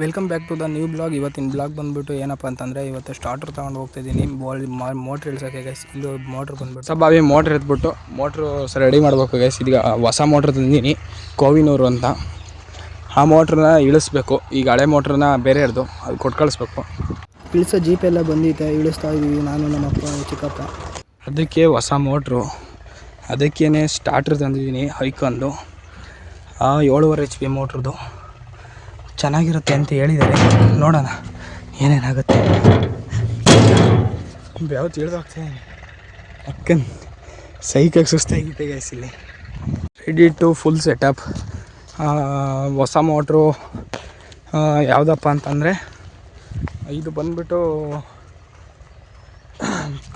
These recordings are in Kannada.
Welcome back to the new blog ಇವತ್ತಿನ ಬ್ಲಾಗ್ ಬಂದ್ಬಿಟ್ಟು ಏನಪ್ಪ ಅಂತಂದರೆ ಇವತ್ತು ಸ್ಟಾರ್ಟರ್ ತೊಗೊಂಡು ಹೋಗ್ತಿದ್ದೀನಿ ಬಾಲ್ ಮೋಟ್ರ್ ಇಳಿಸೋಕೆ ಗೈಸ್ ಇಲ್ಲಿ ಮೋಟ್ರ್ ಬಂದ್ಬಿಟ್ಟು. ಸಬ್ ಬಾವಿ ಮೋಟ್ರ್ ಎತ್ಬಿಟ್ಟು ಮೋಟ್ರ್ ಸರ್ ರೆಡಿ ಮಾಡಬೇಕು ಗೈಸ್ ಇದೀಗ ಹೊಸ ಮೋಟ್ರ್ ತಂದೀನಿ ಕೋವಿನೂರು ಅಂತ. ಆ ಮೋಟ್ರನ್ನ ಇಳಿಸ್ಬೇಕು. ಈಗ ಹಳೆ ಮೋಟ್ರನ್ನ ಬೇರೆ ಹಿಡ್ದು ಅದು ಕೊಟ್ಟು ಕಳಿಸ್ಬೇಕು. ಇಳಿಸೋ ಜೀಪ್ ಎಲ್ಲ ಬಂದಿದೆ ಇಳಿಸ್ತಾ ಇದ್ದೀವಿ ನಾನು ನಮ್ಮ ಅಪ್ಪ ಚಿಕ್ಕಪ್ಪ. ಅದಕ್ಕೆ ಹೊಸ ಮೋಟ್ರು ಅದಕ್ಕೇ ಸ್ಟಾರ್ಟರ್ ತಂದಿದ್ದೀನಿ. ಹೈಕೊಂದು ಆ ಏಳುವರೆ ಎಚ್ ಪಿ ಮೋಟ್ರದ್ದು ಚೆನ್ನಾಗಿರುತ್ತೆ ಅಂತ ಹೇಳಿದ್ದಾರೆ. ನೋಡೋಣ, ಏನೇನಾಗುತ್ತೆ. ಯಾವ ತಿಳಿದೋಗ್ತೀನಿ ಅಕ್ಕನ್ ಸೈಕಾಗಿ ಸುಸ್ತಾಗಿತ್ತೆ ಗೈಸ್ ಇಲ್ಲಿ. ರೆಡಿ ಟು ಫುಲ್ ಸೆಟಪ್ ಹೊಸ ಮೋಟ್ರು ಯಾವುದಪ್ಪ ಅಂತಂದರೆ, ಇದು ಬಂದ್ಬಿಟ್ಟು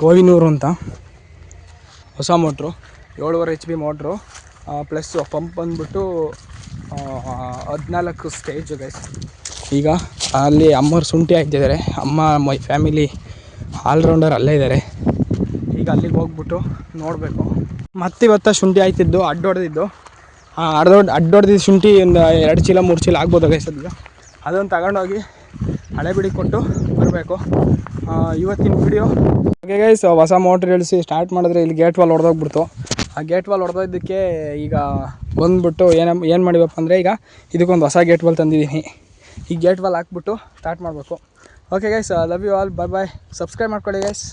ಕೋಹಿನೂರು ಅಂತ. ಹೊಸ ಮೋಟ್ರು ಏಳುವರೆ H P motor plus pump ಬಂದ್ಬಿಟ್ಟು ಹದಿನಾಲ್ಕು ಸ್ಟೇಜು ಗೈಸ್ ಈಗ ಅಲ್ಲಿ ಅಮ್ಮವ್ರು ಶುಂಠಿ ಹಾಕ್ತಿದ್ದಾರೆ. ಅಮ್ಮ ಮೈ ಫ್ಯಾಮಿಲಿ ಆಲ್ರೌಂಡರ್ ಅಲ್ಲೇ ಇದ್ದಾರೆ. ಈಗ ಅಲ್ಲಿಗೆ ಹೋಗ್ಬಿಟ್ಟು ನೋಡಬೇಕು. ಮತ್ತಿವತ್ತ ಶುಂಠಿ ಆಯ್ತಿದ್ದು ಅಡ್ಡೊಡೆದಿದ್ದು. ಅಡ್ದೊಡ್ ಅಡ್ಡೊಡ್ದಿದ್ದು ಶುಂಠಿ ಒಂದು ಎರಡು ಚೀಲ, ಮೂರು ಚೀಲ ಆಗ್ಬೋದು ಗೈಸ್ ಅದೀಗ ಅದನ್ನು ತಗೊಂಡೋಗಿ ಹಳೆ ಬಿಡಿ ಕೊಟ್ಟು ಬರಬೇಕು. ಇವತ್ತಿನ ವಿಡಿಯೋ ಹಾಗೆ ಗೈಸ್ ಹೊಸ ಮೋಟ್ರ್ ಇಳಿಸಿ ಸ್ಟಾರ್ಟ್ ಮಾಡಿದ್ರೆ ಇಲ್ಲಿ ಗೇಟ್ ವಾಲ್ ಹೊಡೆದೋಗ್ಬಿಡ್ತು ಆ ಗೇಟ್ ವಾಲ್ ಹೊಡೆದಿದ್ದಕ್ಕೆ ಈಗ ಬಂದ್ಬಿಟ್ಟು ಏನು ಏನು ಮಾಡಿವಪ್ಪ ಅಂದರೆ ಈಗ ಇದಕ್ಕೊಂದು ಹೊಸ ಗೇಟ್ ವಾಲ್ ತಂದಿದ್ದೀನಿ. ಈ ಗೇಟ್ ವಾಲ್ ಹಾಕ್ಬಿಟ್ಟು ಸ್ಟಾರ್ಟ್ ಮಾಡಬೇಕು. Okay guys love you all bye bye subscribe ಮಾಡ್ಕೊಳ್ಳಿ ಗೈಸ್